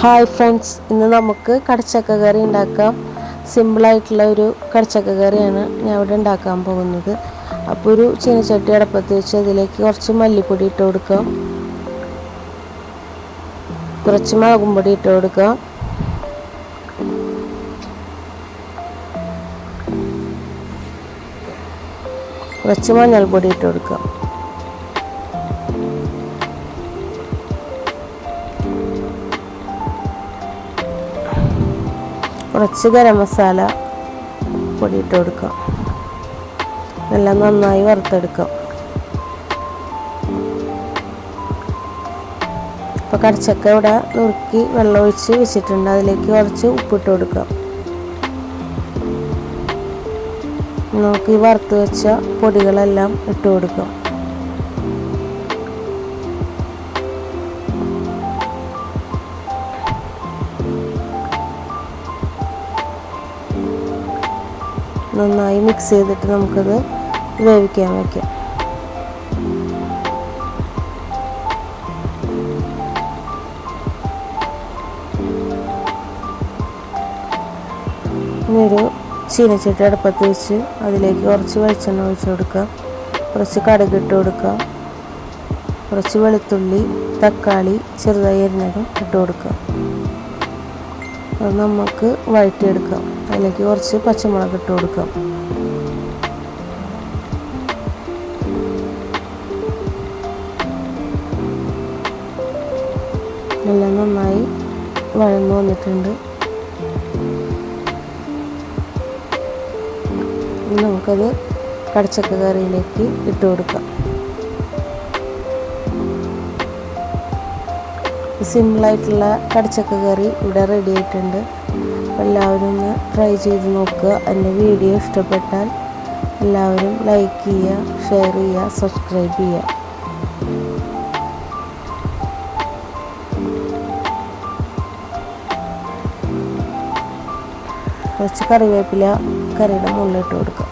Hi friends ഇന്ന് നമുക്ക് കടച്ചക്ക കറി ഉണ്ടാക്കാം. സിമ്പിളായിട്ടുള്ള ഒരു കടച്ചക്ക കറിയാണ് ഞാൻ ഇവിടെ ഉണ്ടാക്കാൻ പോകുന്നത്. അപ്പോൾ ഒരു ചീനച്ചട്ടി അടപ്പത്ത് വെച്ച് അതിലേക്ക് കുറച്ച് മല്ലിപ്പൊടി ഇട്ട് കൊടുക്കാം. കുറച്ച് മുളകും പൊടി ഇട്ട് കൊടുക്കാം. കുറച്ച് മഞ്ഞൾപ്പൊടി ഇട്ട് കൊടുക്കാം. കുറച്ച് ഗരം മസാല പൊടി ഇട്ട് കൊടുക്കാം. എല്ലാം നന്നായി വറുത്തെടുക്കാം. ഇപ്പോൾ കടച്ചക്ക ഇവിടെ നുറുക്കി വെള്ളം ഒഴിച്ച് വെച്ചിട്ടുണ്ട്. അതിലേക്ക് കുറച്ച് ഉപ്പിട്ട് കൊടുക്കാം. നമുക്ക് ഈ വറുത്ത് വെച്ച പൊടികളെല്ലാം ഇട്ട് കൊടുക്കാം. നന്നായി മിക്സ് ചെയ്തിട്ട് നമുക്കത് വേവിക്കാൻ വയ്ക്കാം ഇനിയൊരു ചീനച്ചട്ടി അടുപ്പത്ത് വെച്ച് അതിലേക്ക് കുറച്ച് വെളിച്ചെണ്ണ ഒഴിച്ച് കൊടുക്കുക കുറച്ച് കടുക് ഇട്ട് കൊടുക്കുക കുറച്ച് വെളുത്തുള്ളി തക്കാളി ചെറുതായി അരിഞ്ഞതും ഇട്ട് കൊടുക്കുക അത് നമുക്ക് വഴറ്റിയെടുക്കാം. അതിലേക്ക് കുറച്ച് പച്ചമുളക് ഇട്ട് കൊടുക്കാം. എല്ലാം നന്നായി വഴന്നു വന്നിട്ടുണ്ട്. നമുക്കത് കടച്ചക്ക കറിയിലേക്ക് ഇട്ട് കൊടുക്കാം. സിമ്പിളായിട്ടുള്ള കടച്ചക്ക കറി ഇവിടെ റെഡി ആയിട്ടുണ്ട്. എല്ലാവരും ഒന്ന് ട്രൈ ചെയ്ത് നോക്കുക. എന്റെ വീഡിയോ ഇഷ്ടപ്പെട്ടാൽ എല്ലാവരും ലൈക്ക് ചെയ്യുക ഷെയർ ചെയ്യുക സബ്സ്ക്രൈബ് ചെയ്യുക. കുറച്ച് കറിവേപ്പില കറിയുടെ മുകളിലിട്ട് കൊടുക്കുക.